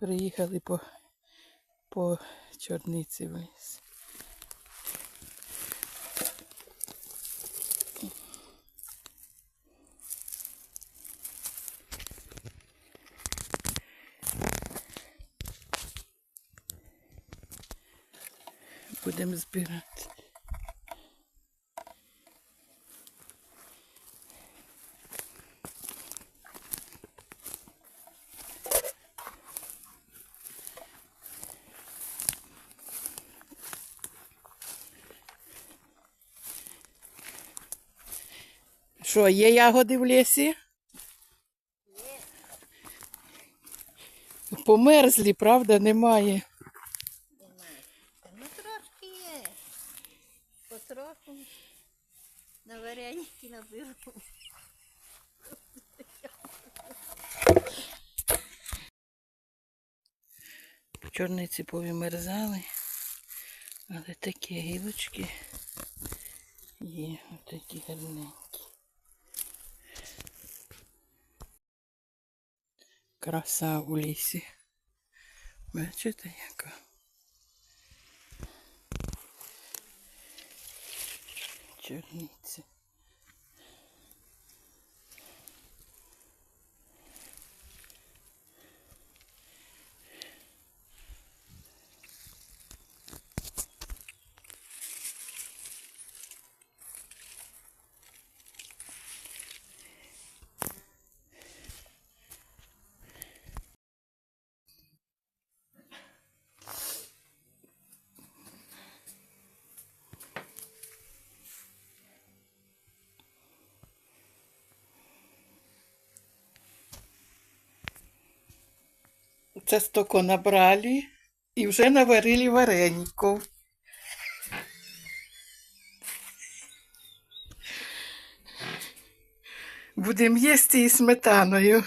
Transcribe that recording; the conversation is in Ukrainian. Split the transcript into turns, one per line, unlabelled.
Приїхали по, по чорниці в. Будемо збирати. Що, є ягоди в лісі? Померзлі, правда, немає.
Ну трошки є. Потроху на вареники наберу.
Чорниці повимерзали, але такі гілочки є, отакі гарненькі. Краса у лісі. Бачите, яка? Чорниці. Це стоко набрали і вже наварили вареників. Будемо їсти і сметаною.